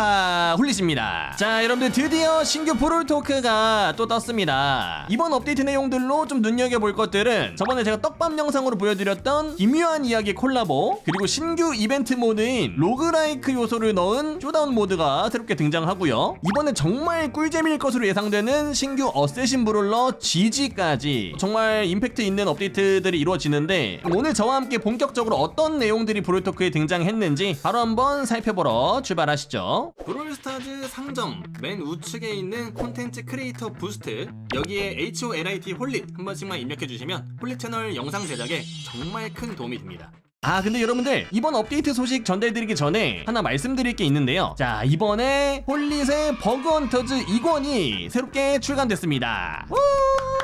Uh, 안녕하십니까 홀리십니다. 자 여러분들 드디어 신규 브롤 토크가 또 떴습니다. 이번 업데이트 내용들로 좀 눈여겨볼 것들은 저번에 제가 떡밥 영상으로 보여드렸던 기묘한 이야기 콜라보 그리고 신규 이벤트 모드인 로그라이크 요소를 넣은 쇼다운 모드가 새롭게 등장하고요. 이번에 정말 꿀잼일 것으로 예상되는 신규 어쌔신 브롤러 GG까지 정말 임팩트 있는 업데이트들이 이루어지는데 오늘 저와 함께 본격적으로 어떤 내용들이 브롤토크에 등장했는지 바로 한번 살펴보러 출발하시죠. 브롤 스타즈 상점 맨 우측에 있는 콘텐츠 크리에이터 부스트 여기에 HOLIT 홀릿 한 번씩만 입력해 주시면 홀릿 채널 영상 제작에 정말 큰 도움이 됩니다. 아 근데 여러분들 이번 업데이트 소식 전달드리기 전에 하나 말씀드릴 게 있는데요 자 이번에 홀릿의 버그헌터즈 2권이 새롭게 출간됐습니다 우!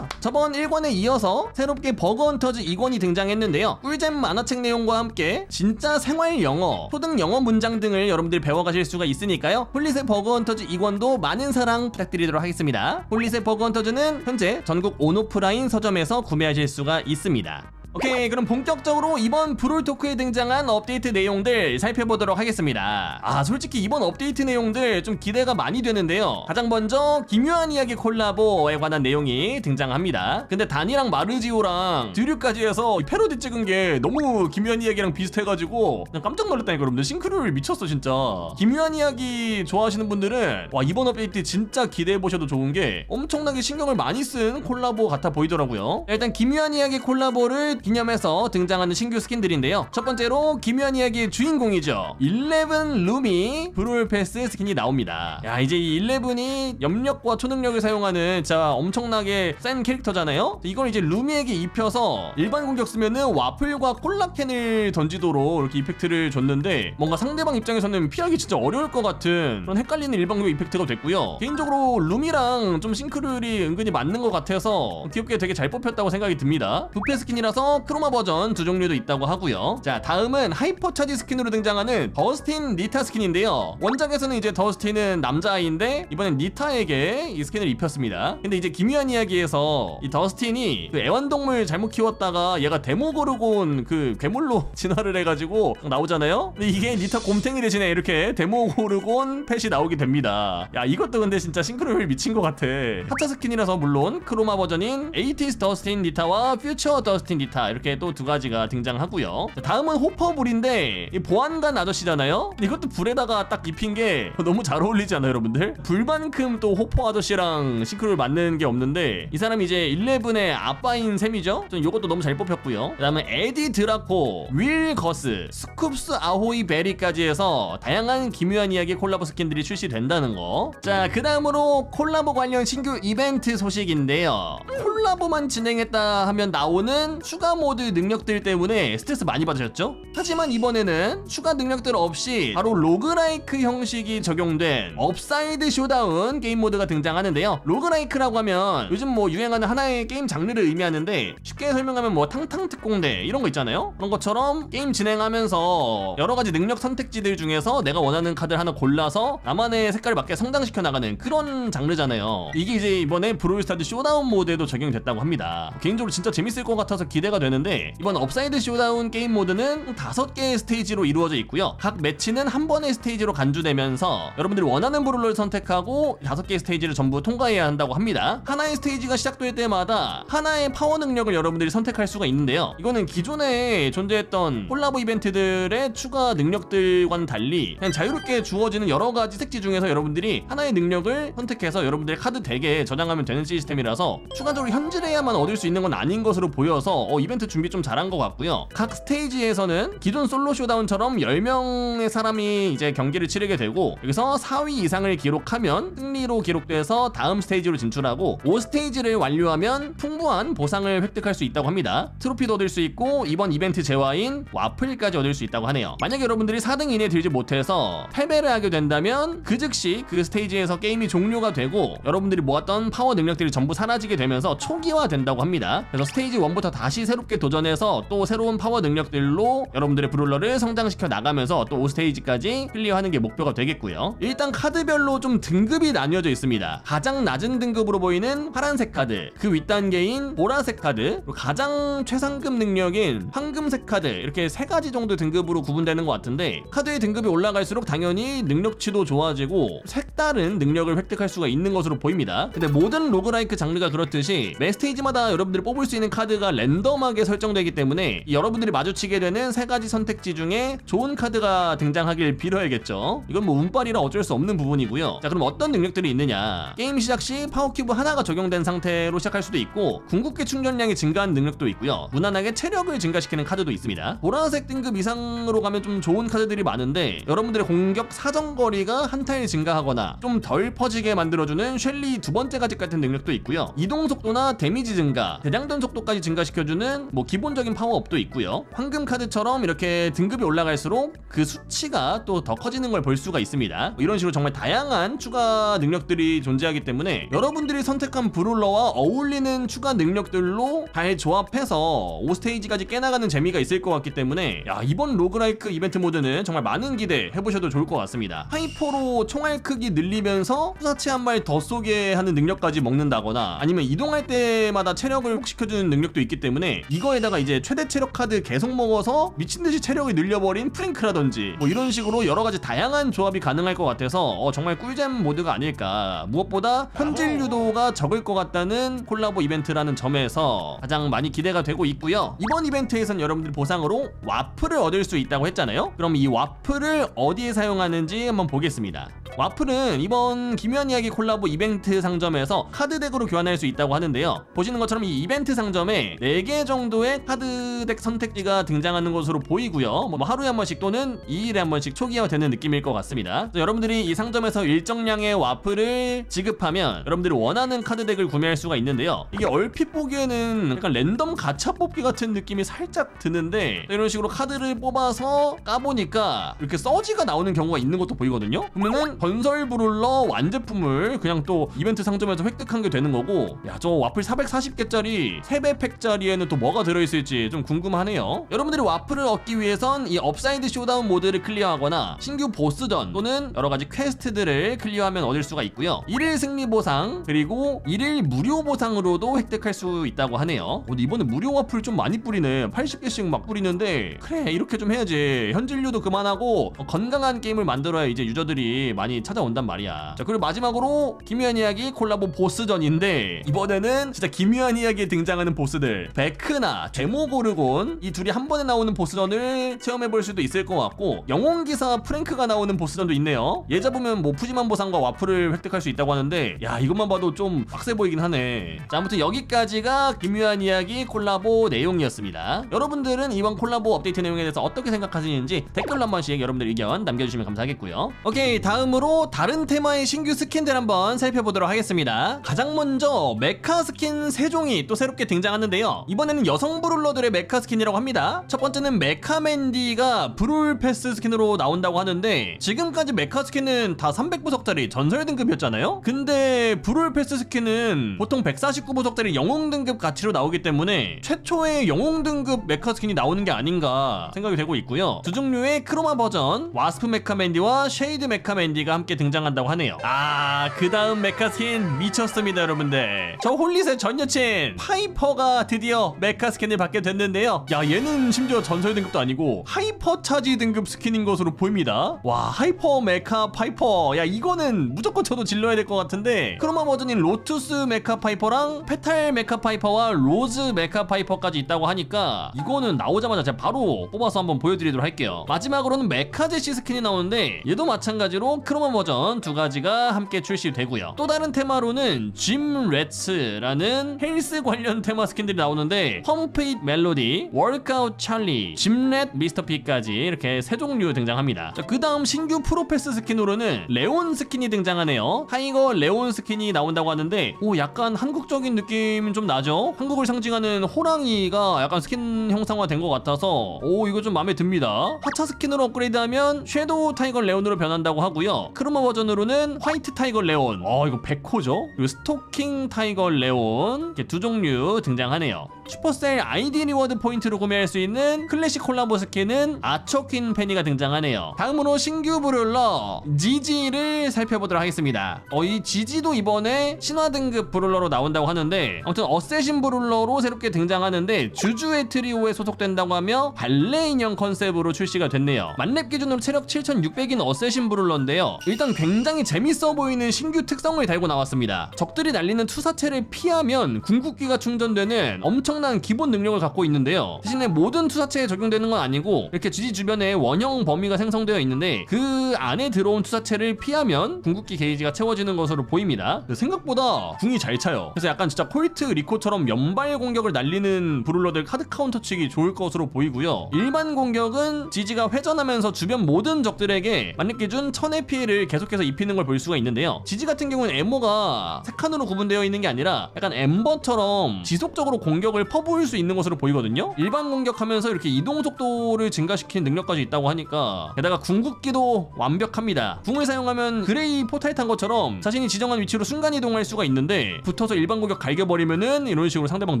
저번 1권에 이어서 새롭게 버그헌터즈 2권이 등장했는데요. 꿀잼 만화책 내용과 함께 진짜 생활 영어, 초등 영어 문장 등을 여러분들이 배워가실 수가 있으니까요. 홀릿의 버그헌터즈 2권도 많은 사랑 부탁드리도록 하겠습니다. 홀릿의 버그헌터즈는 현재 전국 온오프라인 서점에서 구매하실 수가 있습니다 오케이 그럼 본격적으로 이번 브롤 토크에 등장한 업데이트 내용들 살펴보도록 하겠습니다. 아 솔직히 이번 업데이트 내용들 좀 기대가 많이 되는데요. 가장 먼저 기묘한 이야기 콜라보에 관한 내용이 등장합니다. 근데 단이랑 마르지오랑 드류까지 해서 패러디 찍은 게 너무 기묘한 이야기랑 비슷해가지고 그냥 깜짝 놀랐다니까 여러분들. 싱크로율 미쳤어 진짜. 기묘한 이야기 좋아하시는 분들은 와 이번 업데이트 진짜 기대해보셔도 좋은 게 엄청나게 신경을 많이 쓴 콜라보 같아 보이더라고요. 일단 기묘한 이야기 콜라보를 기념해서 등장하는 신규 스킨들인데요. 첫 번째로 기묘한 이야기의 주인공이죠. 11 루미 브롤 패스 스킨이 나옵니다. 야 이제 이 11이 염력과 초능력을 사용하는 진짜 엄청나게 센 캐릭터잖아요. 이걸 이제 루미에게 입혀서 일반 공격 쓰면은 와플과 콜라캔을 던지도록 이렇게 이펙트를 줬는데 뭔가 상대방 입장에서는 피하기 진짜 어려울 것 같은 그런 헷갈리는 일반 공격 이펙트가 됐고요. 개인적으로 루미랑 좀 싱크룰이 은근히 맞는 것 같아서 귀엽게 되게 잘 뽑혔다고 생각이 듭니다. 부패 스킨이라서 크로마 버전 두 종류도 있다고 하고요. 자, 다음은 하이퍼 차지 스킨으로 등장하는 더스틴 니타 스킨인데요. 원작에서는 이제 더스틴은 남자아이인데 이번엔 니타에게 이 스킨을 입혔습니다. 근데 이제 기묘한 이야기에서 이 더스틴이 그 애완동물 잘못 키웠다가 얘가 데모고르곤 그 괴물로 진화를 해가지고 나오잖아요. 근데 이게 니타 곰탱이 대신에 이렇게 데모고르곤 펫이 나오게 됩니다. 야 이것도 근데 진짜 싱크로율 미친 것 같아. 하차 스킨이라서 물론 크로마 버전인 에이티스 더스틴 니타와 퓨처 더스틴 니타 이렇게 또 두 가지가 등장하고요. 자, 다음은 호퍼불인데 이 보안관 아저씨잖아요. 이것도 불에다가 딱 입힌 게 너무 잘 어울리지 않아요, 여러분들? 불만큼 또 호퍼 아저씨랑 싱크로를 맞는 게 없는데 이 사람이 이제 11의 아빠인 셈이죠. 전 이것도 너무 잘 뽑혔고요. 그 다음에 에디 드라코, 윌 거스, 스쿱스 아호이 베리까지 해서 다양한 기묘한 이야기 콜라보 스킨들이 출시된다는 거. 자, 그 다음으로 콜라보 관련 신규 이벤트 소식인데요. 콜라보만 진행했다 하면 나오는 추가 모드 능력들 때문에 스트레스 많이 받으셨죠? 하지만 이번에는 추가 능력들 없이 바로 로그라이크 형식이 적용된 업사이드 쇼다운 게임 모드가 등장하는데요. 로그라이크라고 하면 요즘 뭐 유행하는 하나의 게임 장르를 의미하는데 쉽게 설명하면 뭐 탕탕 특공대 이런 거 있잖아요. 그런 것처럼 게임 진행하면서 여러 가지 능력 선택지들 중에서 내가 원하는 카드를 하나 골라서 나만의 색깔을 맞게 성장시켜 나가는 그런 장르잖아요. 이게 이제 이번에 브롤스타드 쇼다운 모드에도 적용됐다고 합니다. 개인적으로 진짜 재밌을 것 같아서 기대가 되는데 이번 업사이드 쇼다운 게임 모드는 다섯 개의 스테이지로 이루어져 있고요. 각 매치는 한 번의 스테이지로 간주되면서 여러분들이 원하는 브롤을 선택하고 다섯 개의 스테이지를 전부 통과해야 한다고 합니다. 하나의 스테이지가 시작될 때마다 하나의 파워 능력을 여러분들이 선택할 수가 있는데요. 이거는 기존에 존재했던 콜라보 이벤트들의 추가 능력들과는 달리 그냥 자유롭게 주어지는 여러 가지 색지 중에서 여러분들이 하나의 능력을 선택해서 여러분들의 카드 덱에 저장하면 되는 시스템이라서 추가적으로 현질해야만 얻을 수 있는 건 아닌 것으로 보여서 어, 이 벤트 준비 좀 잘한 것 같고요. 각 스테이지에서는 기존 솔로 쇼다운처럼 10명의 사람이 이제 경기를 치르게 되고 여기서 4위 이상을 기록하면 승리로 기록돼서 다음 스테이지로 진출하고 5스테이지를 완료하면 풍부한 보상을 획득할 수 있다고 합니다. 트로피도 얻을 수 있고 이번 이벤트 재화인 와플까지 얻을 수 있다고 하네요. 만약에 여러분들이 4등 이내에 들지 못해서 패배를 하게 된다면 그 즉시 그 스테이지에서 게임이 종료가 되고 여러분들이 모았던 파워 능력들이 전부 사라지게 되면서 초기화 된다고 합니다. 그래서 스테이지 1부터 다시 새로 새롭게 도전해서 또 새로운 파워 능력들로 여러분들의 브롤러를 성장시켜 나가면서 또 5스테이지까지 클리어하는 게 목표가 되겠고요. 일단 카드별로 좀 등급이 나뉘어져 있습니다. 가장 낮은 등급으로 보이는 파란색 카드, 그 윗단계인 보라색 카드, 가장 최상급 능력인 황금색 카드 이렇게 세 가지 정도 등급으로 구분되는 것 같은데 카드의 등급이 올라갈수록 당연히 능력치도 좋아지고 색다른 능력을 획득할 수가 있는 것으로 보입니다. 근데 모든 로그라이크 장르가 그렇듯이 매 스테이지마다 여러분들이 뽑을 수 있는 카드가 랜덤 하게 설정되기 때문에 이 여러분들이 마주치게 되는 세 가지 선택지 중에 좋은 카드가 등장하길 빌어야겠죠. 이건 뭐 운빨이라 어쩔 수 없는 부분이고요. 자 그럼 어떤 능력들이 있느냐? 게임 시작 시 파워 큐브 하나가 적용된 상태로 시작할 수도 있고 궁극기 충전량이 증가한 능력도 있고요. 무난하게 체력을 증가시키는 카드도 있습니다. 보라색 등급 이상으로 가면 좀 좋은 카드들이 많은데 여러분들의 공격 사정거리가 한 타일 증가하거나 좀 덜 퍼지게 만들어주는 쉘리 두 번째 가집 같은 능력도 있고요. 이동 속도나 데미지 증가, 대장전 속도까지 증가시켜주는 뭐 기본적인 파워업도 있고요. 황금 카드처럼 이렇게 등급이 올라갈수록 그 수치가 또 더 커지는 걸 볼 수가 있습니다. 뭐 이런 식으로 정말 다양한 추가 능력들이 존재하기 때문에 여러분들이 선택한 브롤러와 어울리는 추가 능력들로 잘 조합해서 5스테이지까지 깨나가는 재미가 있을 것 같기 때문에 야 이번 로그라이크 이벤트 모드는 정말 많은 기대 해보셔도 좋을 것 같습니다. 하이퍼로 총알 크기 늘리면서 후사치 한발 더 쏘게 하는 능력까지 먹는다거나 아니면 이동할 때마다 체력을 회복시켜주는 능력도 있기 때문에 이거에다가 이제 최대 체력 카드 계속 먹어서 미친듯이 체력이 늘려버린 프랭크라든지 뭐 이런 식으로 여러 가지 다양한 조합이 가능할 것 같아서 어, 정말 꿀잼 모드가 아닐까. 무엇보다 현질 유도가 적을 것 같다는 콜라보 이벤트라는 점에서 가장 많이 기대가 되고 있고요. 이번 이벤트에선 여러분들 보상으로 와플을 얻을 수 있다고 했잖아요? 그럼 이 와플을 어디에 사용하는지 한번 보겠습니다. 와플은 이번 기묘한 이야기 콜라보 이벤트 상점에서 카드 덱으로 교환할 수 있다고 하는데요. 보시는 것처럼 이 이벤트 상점에 4개 정도의 카드 덱 선택지가 등장하는 것으로 보이고요. 뭐 하루에 한 번씩 또는 2일에 한 번씩 초기화되는 느낌일 것 같습니다. 여러분들이 이 상점에서 일정량의 와플을 지급하면 여러분들이 원하는 카드 덱을 구매할 수가 있는데요. 이게 얼핏 보기에는 약간 랜덤 가차 뽑기 같은 느낌이 살짝 드는데 이런 식으로 카드를 뽑아서 까보니까 이렇게 서지가 나오는 경우가 있는 것도 보이거든요. 그러면은 건설 브롤러 완제품을 그냥 또 이벤트 상점에서 획득한 게 되는 거고 야 저 와플 440개짜리 3배 팩짜리에는 또 뭐가 들어있을지 좀 궁금하네요. 여러분들이 와플을 얻기 위해선 이 업사이드 쇼다운 모드를 클리어하거나 신규 보스전 또는 여러가지 퀘스트들을 클리어하면 얻을 수가 있고요. 1일 승리 보상 그리고 1일 무료 보상으로도 획득할 수 있다고 하네요. 어, 근데 이번에 무료 와플 좀 많이 뿌리네. 80개씩 막 뿌리는데 그래 이렇게 좀 해야지. 현질료도 그만하고 어, 건강한 게임을 만들어야 이제 유저들이 많이 찾아온단 말이야. 자 그리고 마지막으로 기묘한 이야기 콜라보 보스전인데 이번에는 진짜 기묘한 이야기에 등장하는 보스들. 베크 나 데모고르곤 이 둘이 한 번에 나오는 보스전을 체험해볼 수도 있을 것 같고 영웅기사 프랭크가 나오는 보스전도 있네요. 얘 잡으면 뭐 푸짐한 보상과 와플을 획득할 수 있다고 하는데 야 이것만 봐도 좀 빡세 보이긴 하네. 자 아무튼 여기까지가 기묘한 이야기 콜라보 내용이었습니다. 여러분들은 이번 콜라보 업데이트 내용에 대해서 어떻게 생각하시는지 댓글로 한 번씩 여러분들 의견 남겨주시면 감사하겠고요. 오케이 다음으로 다른 테마의 신규 스킨들 한번 살펴보도록 하겠습니다. 가장 먼저 메카 스킨 세종이 또 새롭게 등장하는데요. 이번에는 여성 브롤러들의 메카 스킨이라고 합니다. 첫 번째는 메카맨디가 브롤 패스 스킨으로 나온다고 하는데 지금까지 메카 스킨은 다 300부석짜리 전설 등급이었잖아요? 근데 브롤 패스 스킨은 보통 149부석짜리 영웅 등급 가치로 나오기 때문에 최초의 영웅 등급 메카 스킨이 나오는 게 아닌가 생각이 되고 있고요. 두 종류의 크로마 버전 와스프 메카맨디와 쉐이드 메카맨디가 함께 등장한다고 하네요. 아 그 다음 메카 스킨 미쳤습니다 여러분들. 저 홀릿의 전 여친 파이퍼가 드디어 메카 스킨을 받게 됐는데요. 야 얘는 심지어 전설 등급도 아니고 하이퍼 차지 등급 스킨인 것으로 보입니다. 와 하이퍼 메카 파이퍼. 야 이거는 무조건 저도 질러야 될 것 같은데. 크로마 버전인 로투스 메카 파이퍼랑 페탈 메카 파이퍼와 로즈 메카 파이퍼까지 있다고 하니까 이거는 나오자마자 제가 바로 뽑아서 한번 보여드리도록 할게요. 마지막으로는 메카 제시 스킨이 나오는데 얘도 마찬가지로 크로마 버전 두 가지가 함께 출시되고요. 또 다른 테마로는 짐 레츠라는 헬스 관련 테마 스킨들이 나오는데 펌페잇 멜로디, 월크아웃 찰리, 짐렛 미스터 P까지 이렇게 세 종류 등장합니다. 그 다음 신규 프로패스 스킨으로는 레온 스킨이 등장하네요. 타이거 레온 스킨이 나온다고 하는데 오 약간 한국적인 느낌 좀 나죠? 한국을 상징하는 호랑이가 약간 스킨 형상화 된 것 같아서 오 이거 좀 마음에 듭니다. 하차 스킨으로 업그레이드하면 섀도우 타이거 레온으로 변한다고 하고요. 크로마 버전으로는 화이트 타이거 레온. 어 이거 백호죠? 스토킹 타이거 레온 이렇게 두 종류 등장하네요. 슈퍼셀 아이디 리워드 포인트로 구매할 수 있는 클래식 콜라보 스킨은 아초퀸 페니가 등장하네요. 다음으로 신규 브룰러 지지를 살펴보도록 하겠습니다. 어, 이 지지도 이번에 신화 등급 브룰러로 나온다고 하는데 아무튼 어쌔신 브룰러로 새롭게 등장하는데 주주의 트리오에 소속된다고 하며 발레 인형 컨셉으로 출시가 됐네요. 만렙 기준으로 체력 7600인 어쌔신 브룰러인데요. 일단 굉장히 재밌어 보이는 신규 특성을 달고 나왔습니다. 적들이 날리는 투사체를 피하면 궁극기가 충전되는 엄청 난 기본 능력을 갖고 있는데요. 대신에 모든 투사체에 적용되는 건 아니고 이렇게 지지 주변에 원형 범위가 생성되어 있는데 그 안에 들어온 투사체를 피하면 궁극기 게이지가 채워지는 것으로 보입니다. 생각보다 궁이 잘 차요. 그래서 약간 진짜 콜트 리코처럼 면발 공격을 날리는 브룰러들 카드 카운터 치기 좋을 것으로 보이고요. 일반 공격은 지지가 회전하면서 주변 모든 적들에게 만렙 기준 1000의 피해를 계속해서 입히는 걸 볼 수가 있는데요. 지지 같은 경우는 에모가 세 칸으로 구분되어 있는 게 아니라 약간 엠버처럼 지속적으로 공격을 퍼부을 수 있는 것으로 보이거든요. 일반 공격하면서 이렇게 이동 속도를 증가시키는 능력까지 있다고 하니까 게다가 궁극기도 완벽합니다. 궁을 사용하면 그레이 포탈 탄 것처럼 자신이 지정한 위치로 순간 이동할 수가 있는데 붙어서 일반 공격 갈겨버리면은 이런 식으로 상대방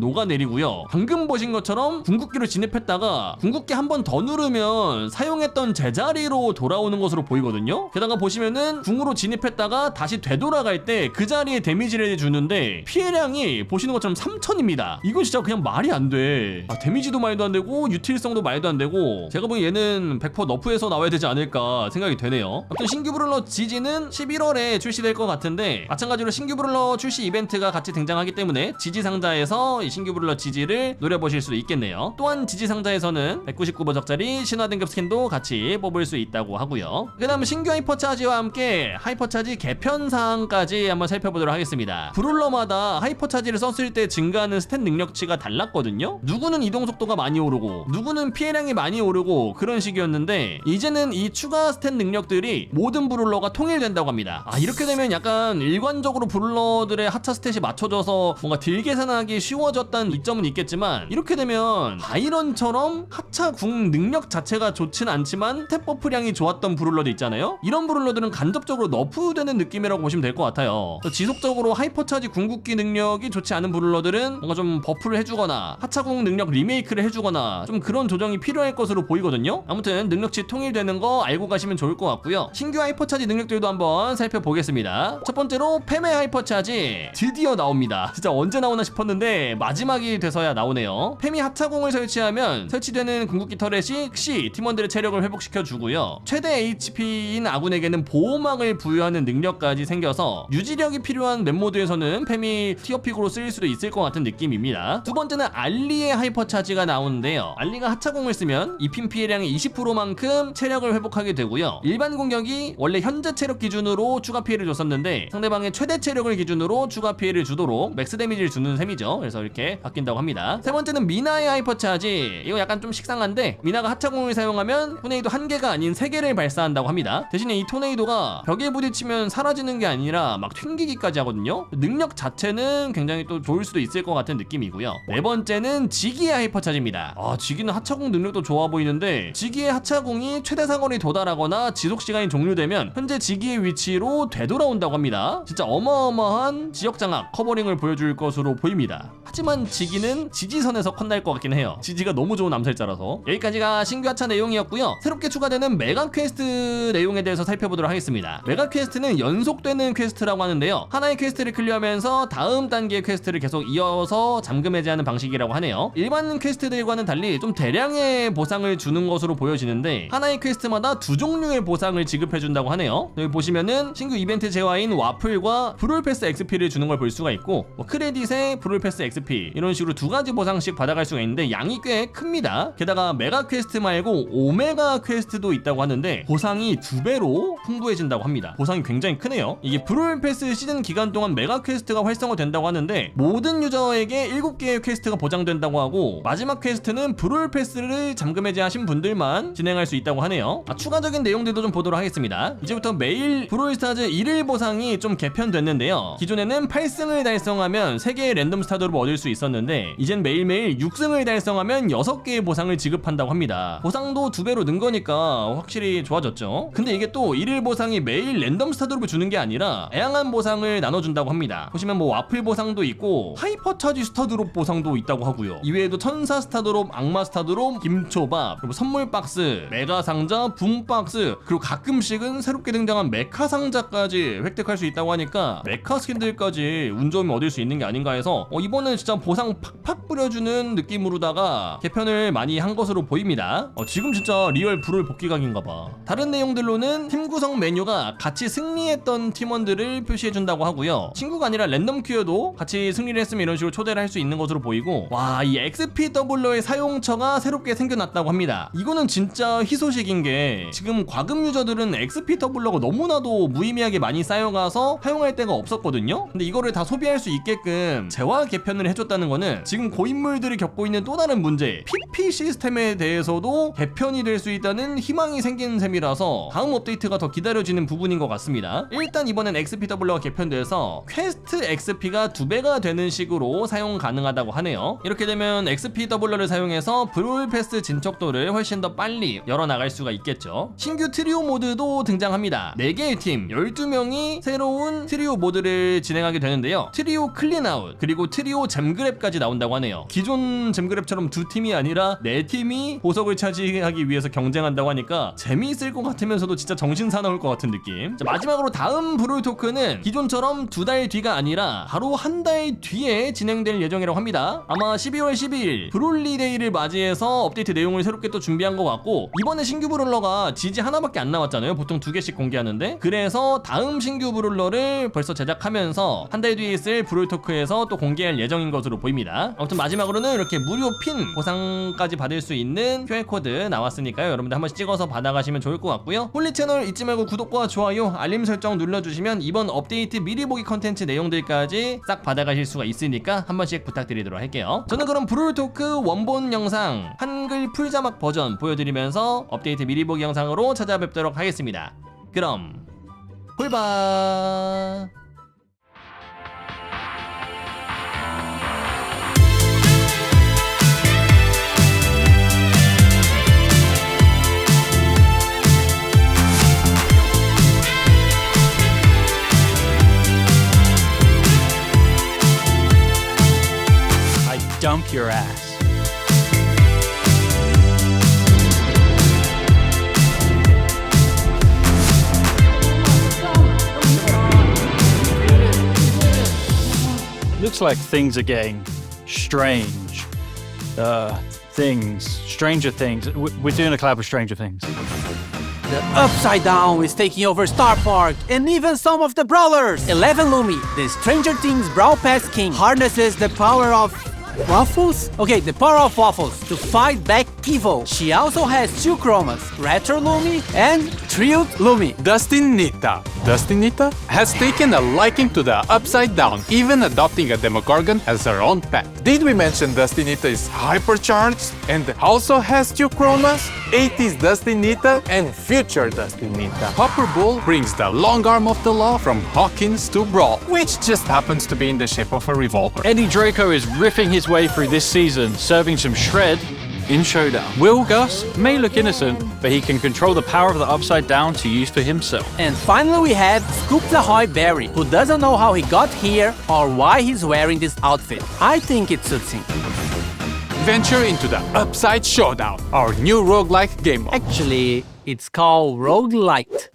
녹아내리고요. 방금 보신 것처럼 궁극기로 진입했다가 궁극기 한 번 더 누르면 사용했던 제자리로 돌아오는 것으로 보이거든요. 게다가 보시면은 궁으로 진입했다가 다시 되돌아갈 때 그 자리에 데미지를 주는데 피해량이 보시는 것처럼 3000입니다. 이거 진짜 그냥 말이 안 돼. 아, 데미지도 말도 안 되고 유틸성도 말도 안 되고 제가 보기엔 얘는 100% 너프에서 나와야 되지 않을까 생각이 되네요. 아무튼 신규 브룰러 지지는 11월에 출시될 것 같은데 마찬가지로 신규 브룰러 출시 이벤트가 같이 등장하기 때문에 지지 상자에서 이 신규 브룰러 지지를 노려보실 수 있겠네요. 또한 지지 상자에서는 199버적짜리 신화 등급 스킨도 같이 뽑을 수 있다고 하고요. 그 다음 신규 하이퍼 차지와 함께 하이퍼 차지 개편 사항까지 한번 살펴보도록 하겠습니다. 브룰러마다 하이퍼 차지를 썼을 때 증가하는 스탯 능력치가 달랐거든요. 누구는 이동 속도가 많이 오르고 누구는 피해량이 많이 오르고 그런 식이었는데 이제는 이 추가 스탯 능력들이 모든 브룰러가 통일된다고 합니다. 아 이렇게 되면 약간 일관적으로 브룰러들의 하차 스탯이 맞춰져서 뭔가 딜 계산하기 쉬워졌다는 이점은 있겠지만 이렇게 되면 바이런처럼 하차 궁 능력 자체가 좋진 않지만 스탯 버프량이 좋았던 브룰러들 있잖아요. 이런 브룰러들은 간접적으로 너프되는 느낌이라고 보시면 될 것 같아요. 지속적으로 하이퍼차지 궁극기 능력이 좋지 않은 브룰러들은 뭔가 좀 버프를 해주 거나 하차궁 능력 리메이크를 해주거나 좀 그런 조정이 필요할 것으로 보이거든요. 아무튼 능력치 통일되는 거 알고 가시면 좋을 것 같고요. 신규 하이퍼차지 능력들도 한번 살펴보겠습니다. 첫 번째로 페메 하이퍼차지 드디어 나옵니다. 진짜 언제 나오나 싶었는데 마지막이 돼서야 나오네요. 페미 하차궁을 설치하면 설치되는 궁극기 터렛이 시 팀원들의 체력을 회복시켜 주고요. 최대 HP인 아군에게는 보호막을 부여하는 능력까지 생겨서 유지력이 필요한 맵모드에서는 페미 티어픽으로 쓰일 수도 있을 것 같은 느낌입니다. 두 번째는 알리의 하이퍼차지가 나오는데요. 알리가 하차공을 쓰면 입힘 피해량의 20%만큼 체력을 회복하게 되고요. 일반 공격이 원래 현재 체력 기준으로 추가 피해를 줬었는데 상대방의 최대 체력을 기준으로 추가 피해를 주도록 맥스 데미지를 주는 셈이죠. 그래서 이렇게 바뀐다고 합니다. 세 번째는 미나의 하이퍼차지. 이거 약간 좀 식상한데 미나가 하차공을 사용하면 토네이도 한 개가 아닌 세 개를 발사한다고 합니다. 대신에 이 토네이도가 벽에 부딪히면 사라지는 게 아니라 막 튕기기까지 하거든요. 능력 자체는 굉장히 또 좋을 수도 있을 것 같은 느낌이고요. 네 번째는 지기의 하이퍼차지입니다. 아, 지기는 하차공 능력도 좋아 보이는데 지기의 하차공이 최대 사거리 도달하거나 지속 시간이 종료되면 현재 지기의 위치로 되돌아온다고 합니다. 진짜 어마어마한 지역 장악 커버링을 보여줄 것으로 보입니다. 하지만 지기는 지지선에서 컷날 것 같긴 해요. 지지가 너무 좋은 암살자라서 여기까지가 신규 하차 내용이었고요. 새롭게 추가되는 메가 퀘스트 내용에 대해서 살펴보도록 하겠습니다. 메가 퀘스트는 연속되는 퀘스트라고 하는데요. 하나의 퀘스트를 클리어하면서 다음 단계의 퀘스트를 계속 이어서 잠금 해제하는 방식이라고 하네요. 일반 퀘스트들과는 달리 좀 대량의 보상을 주는 것으로 보여지는데 하나의 퀘스트마다 두 종류의 보상을 지급해준다고 하네요. 여기 보시면은 신규 이벤트 재화인 와플과 브롤패스 XP를 주는 걸 볼 수가 있고 뭐 크레딧에 브롤패스 XP 이런 식으로 두 가지 보상씩 받아갈 수가 있는데 양이 꽤 큽니다. 게다가 메가 퀘스트 말고 오메가 퀘스트도 있다고 하는데 보상이 두 배로 풍부해진다고 합니다. 보상이 굉장히 크네요. 이게 브롤패스 시즌 기간 동안 메가 퀘스트가 활성화된다고 하는데 모든 유저에게 7개의 퀘스트가 보장된다고 하고 마지막 퀘스트는 브롤 패스를 잠금 해 제하신 분들만 진행할 수 있다고 하네요. 아, 추가적인 내용들도 좀 보도록 하겠습니다. 이제부터 매일 브롤스타즈 1일 보상이 좀 개편됐는데요. 기존에는 8승을 달성하면 3개의 랜덤 스타드롭을 얻을 수 있었는데 이젠 매일매일 6승을 달성하면 6개의 보상을 지급한다고 합니다. 보상도 두 배로 는 거니까 확실히 좋아졌죠. 근데 이게 또 1일 보상이 매일 랜덤 스타드롭을 주는 게 아니라 다양한 보상을 나눠준다고 합니다. 보시면 뭐 와플 보상도 있고 하이퍼 차지 스타드롭 보상 도 가방도 있다고 하고요. 이외에도 천사 스타드롭, 악마 스타드롭, 김초밥, 그리고 선물 박스, 메가 상자, 붐 박스, 그리고 가끔씩은 새롭게 등장한 메카 상자까지 획득할 수 있다고 하니까 메카 스킨들까지 운 좋으면 얻을 수 있는 게 아닌가 해서 어, 이번엔 진짜 보상 팍팍 뿌려주는 느낌으로다가 개편을 많이 한 것으로 보입니다. 어, 지금 진짜 리얼 불을 복귀각인가 봐. 다른 내용들로는 팀 구성 메뉴가 같이 승리했던 팀원들을 표시해준다고 하고요. 친구가 아니라 랜덤 큐어도 같이 승리를 했으면 이런 식으로 초대를 할 수 있는 것으로 보 이고 와 이 XPW의 사용처가 새롭게 생겨났다고 합니다. 이거는 진짜 희소식인 게 지금 과금 유저들은 XPW가 너무나도 무의미하게 많이 쌓여가서 사용할 데가 없었거든요. 근데 이거를 다 소비할 수 있게끔 재화 개편을 해줬다는 거는 지금 고인물들이 겪고 있는 또 다른 문제 PP 시스템에 대해서도 개편이 될 수 있다는 희망이 생긴 셈이라서 다음 업데이트가 더 기다려지는 부분인 것 같습니다. 일단 이번엔 XPW가 개편돼서 퀘스트 XP가 두 배가 되는 식으로 사용 가능하다고 하네요. 이렇게 되면 XPW를 사용해서 브롤 패스 진척도를 훨씬 더 빨리 열어나갈 수가 있겠죠. 신규 트리오 모드도 등장합니다. 4개의 팀, 12명이 새로운 트리오 모드를 진행하게 되는데요. 트리오 클린아웃, 그리고 트리오 잼그랩까지 나온다고 하네요. 기존 잼그랩처럼 두 팀이 아니라 네 팀이 보석을 차지하기 위해서 경쟁한다고 하니까 재미있을 것 같으면서도 진짜 정신 사나울 것 같은 느낌. 자, 마지막으로 다음 브롤 토크는 기존처럼 두 달 뒤가 아니라 바로 한 달 뒤에 진행될 예정이라고 합니다. 아마 12월 12일 브롤리데이를 맞이해서 업데이트 내용을 새롭게 또 준비한 것 같고 이번에 신규 브롤러가 지지 하나밖에 안 나왔잖아요. 보통 두 개씩 공개하는데 그래서 다음 신규 브롤러를 벌써 제작하면서 한 달 뒤에 있을 브롤 토크에서 또 공개할 예정인 것으로 보입니다. 아무튼 마지막으로는 이렇게 무료 핀 보상까지 받을 수 있는 QR 코드 나왔으니까요. 여러분들 한 번씩 찍어서 받아가시면 좋을 것 같고요. 홀리 채널 잊지 말고 구독과 좋아요, 알림 설정 눌러주시면 이번 업데이트 미리 보기 컨텐츠 내용들까지 싹 받아가실 수가 있으니까 한 번씩 부탁드리도록 할게요. 저는 그럼 브롤 토크 원본 영상 한글 풀자막 버전 보여드리면서 업데이트 미리 보기 영상으로 찾아뵙도록 하겠습니다. 그럼 꿀바 dump your ass. Looks like things are getting strange. Uh, things. Stranger Things. We're doing a collab with Stranger Things. The Upside Down is taking over Star Park and even some of the brawlers. Eleven Lumi, the Stranger Things Brawl Pass King, harnesses the power of waffles. Okay, the power of waffles to fight back evil. She also has two chromas, Retro Lumi and Trio Lumi. Dustin Nita. Dustin Nita has taken a liking to the Upside Down, even adopting a Demogorgon as her own pet. Did we mention Dustin Nita is hypercharged and also has two chromas? 80s Dustin Nita and future Dustin Nita. Hopper Bull brings the long arm of the law from Hawkins to Brawl, which just happens to be in the shape of a revolver. Eddie Draco is riffing his way through this season, serving some shred in Showdown. Will Gus may look innocent, but he can control the power of the Upside Down to use for himself. And finally, we have Scoop the Hoy Berry, who doesn't know how he got here or why he's wearing this outfit. I think it suits him. Venture into the Upside Showdown, our new roguelike game mode. Actually, it's called Roguelite.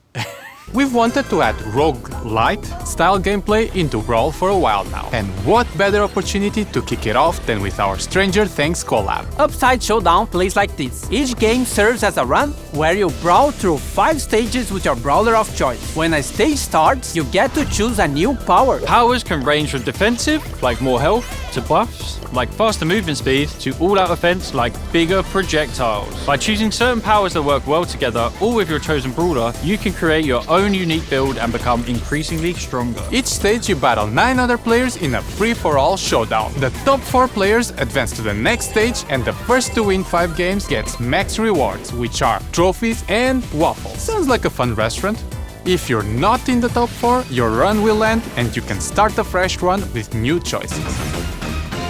We've wanted to add roguelite style gameplay into Brawl for a while now. And what better opportunity to kick it off than with our Stranger Things collab? Upside Showdown plays like this. Each game serves as a run where you brawl through 5 stages with your brawler of choice. When a stage starts, you get to choose a new power. Powers can range from defensive, like more health, to buffs, like faster movement speed, to all out offense, like bigger projectiles. By choosing certain powers that work well together, all with your chosen brawler, you can create your own unique build and become increasingly stronger. Each stage you battle 9 other players in a free-for-all showdown. The top 4 players advance to the next stage and the first to win 5 games gets max rewards, which are trophies and waffles. Sounds like a fun restaurant. If you're not in the top 4, your run will end and you can start a fresh run with new choices.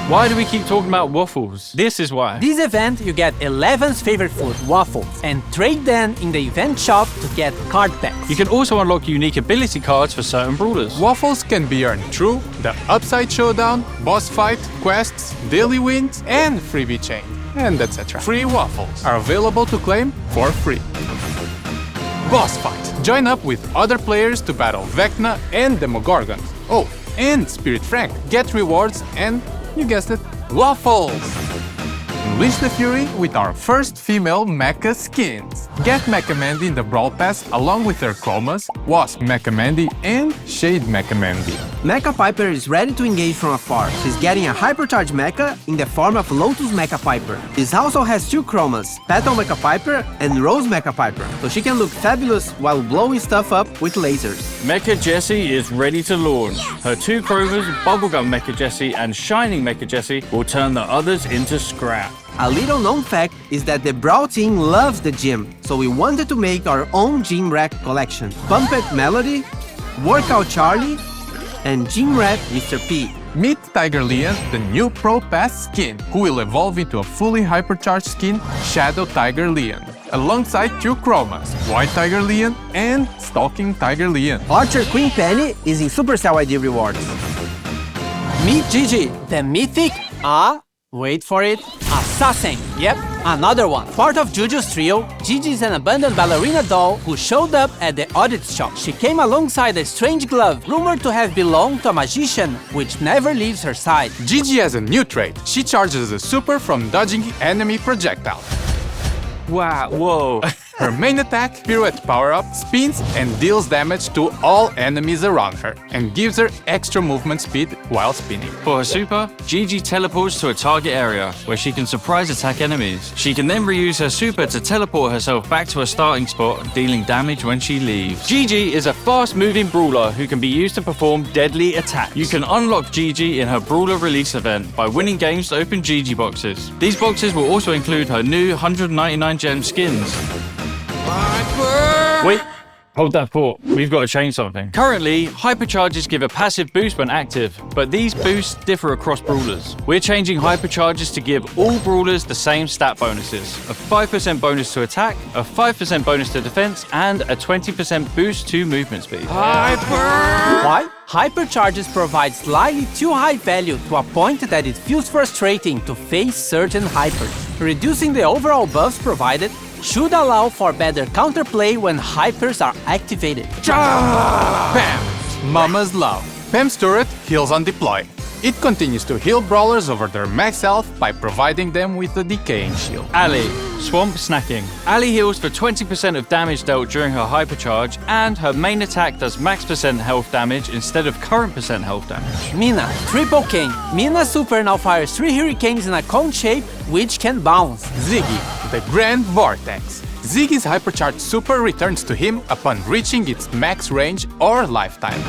Why do we keep talking about waffles? This is why. This event, you get 11's favorite food, waffles, and trade them in the event shop to get card packs. You can also unlock unique ability cards for certain brawlers. Waffles can be earned through the Upside Showdown, boss fight, quests, daily wins, and freebie chain, and etc. Free waffles are available to claim for free. Boss fight. Join up with other players to battle Vecna and Demogorgon. Oh, and Spirit Frank. Get rewards and, you guessed it, waffles! Unleash the Fury with our first female mecha skins. Get Mecha Mandy in the Brawl Pass along with her chromas, Wasp Mecha Mandy, and Shade Mecha Mandy. Mecha Piper is ready to engage from afar. She's getting a hypercharged mecha in the form of Lotus Mecha Piper. This also has two chromas, Petal Mecha Piper and Rose Mecha Piper, so she can look fabulous while blowing stuff up with lasers. Mecha Jessie is ready to launch. Her two Crovers, Bubblegum Mecha Jessie and Shining Mecha Jessie, will turn the others into scrap. A little known fact is that the Brawl team loves the gym, so we wanted to make our own gym rack collection. Pump It Melody, Workout Charlie, and Gym Rat Mr. P. Meet Tiger Lian, the new Pro Pass skin, who will evolve into a fully hypercharged skin, Shadow Tiger Lian, alongside two chromas, White Tiger Lian and Stalking Tiger Lian. Archer Queen Penny is in Supercell ID rewards. Meet Gigi, the mythic, ah, wait for it, assassin. Yep, another one. Part of Juju's trio, Gigi is an abandoned ballerina doll who showed up at the audit shop. She came alongside a strange glove, rumored to have belonged to a magician, which never leaves her side. Gigi has a new trait. She charges a super from dodging enemy projectiles. Wow, whoa. Her main attack, Pirouette Power Up, spins and deals damage to all enemies around her, and gives her extra movement speed while spinning. For her super, Gigi teleports to a target area where she can surprise attack enemies. She can then reuse her super to teleport herself back to her starting spot, dealing damage when she leaves. Gigi is a fast moving brawler who can be used to perform deadly attacks. You can unlock Gigi in her brawler release event by winning games to open Gigi boxes. These boxes will also include her new 199 gem skins. Wait. Hold that thought. We've got to change something. Currently, hypercharges give a passive boost when active, but these boosts differ across brawlers. We're changing hypercharges to give all brawlers the same stat bonuses a 5% bonus to attack, a 5% bonus to defense, and a 20% boost to movement speed. Why? Hypercharges provide slightly too high value to a point that it feels frustrating to face certain hypers. Reducing the overall buffs provided should allow for better counterplay when hypers are activated. Pam! Mama's Love. Pam's turret heals on deploy. It continues to heal brawlers over their max health by providing them with a decaying shield. Ali, Swamp Snacking. Ali heals for 20% of damage dealt during her hypercharge, and her main attack does max percent health damage instead of current percent health damage. Mina, Triple King. Mina's super now fires three hurricanes in a cone shape, which can bounce. Ziggy, the Grand Vortex. Ziggy's Hypercharge super returns to him upon reaching its max range or lifetime.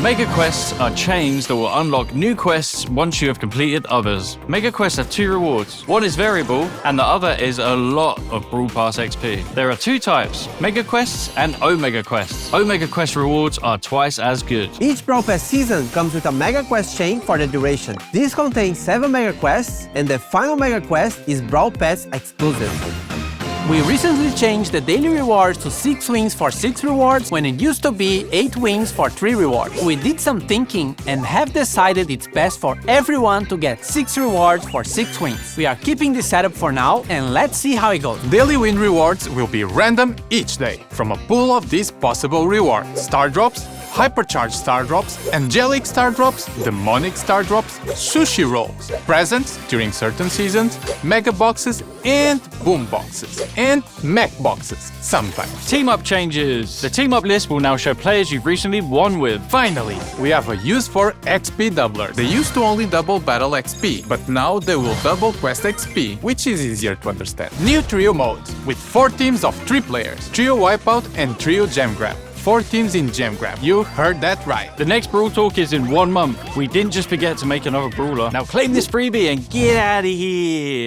Mega quests are chains that will unlock new quests once you have completed others. Mega quests have two rewards. One is variable, and the other is a lot of Brawl Pass XP. There are two types Mega quests and Omega quests. Omega quest rewards are twice as good. Each Brawl Pass season comes with a Mega Quest chain for the duration. This contains 7 Mega Quests, and the final Mega Quest is Brawl Pass exclusive. We recently changed the daily rewards to 6 wins for 6 rewards when it used to be 8 wins for 3 rewards. We did some thinking and have decided it's best for everyone to get 6 rewards for 6 wins. We are keeping this setup for now and let's see how it goes. Daily win rewards will be random each day from a pool of these possible rewards star drops, hypercharged star drops, angelic star drops, demonic star drops, sushi rolls, presents during certain seasons, mega boxes, and boom boxes, and mech boxes sometimes. Team up changes. The team up list will now show players you've recently won with. Finally, we have a use for XP doublers. They used to only double battle XP, but now they will double quest XP, which is easier to understand. New trio modes with four teams of three players: trio wipeout and trio gem grab. Four teams in gem grab. You heard that right. The next Brawl Talk is in one month. We didn't just forget to make another brawler. Now claim this freebie and get out of here.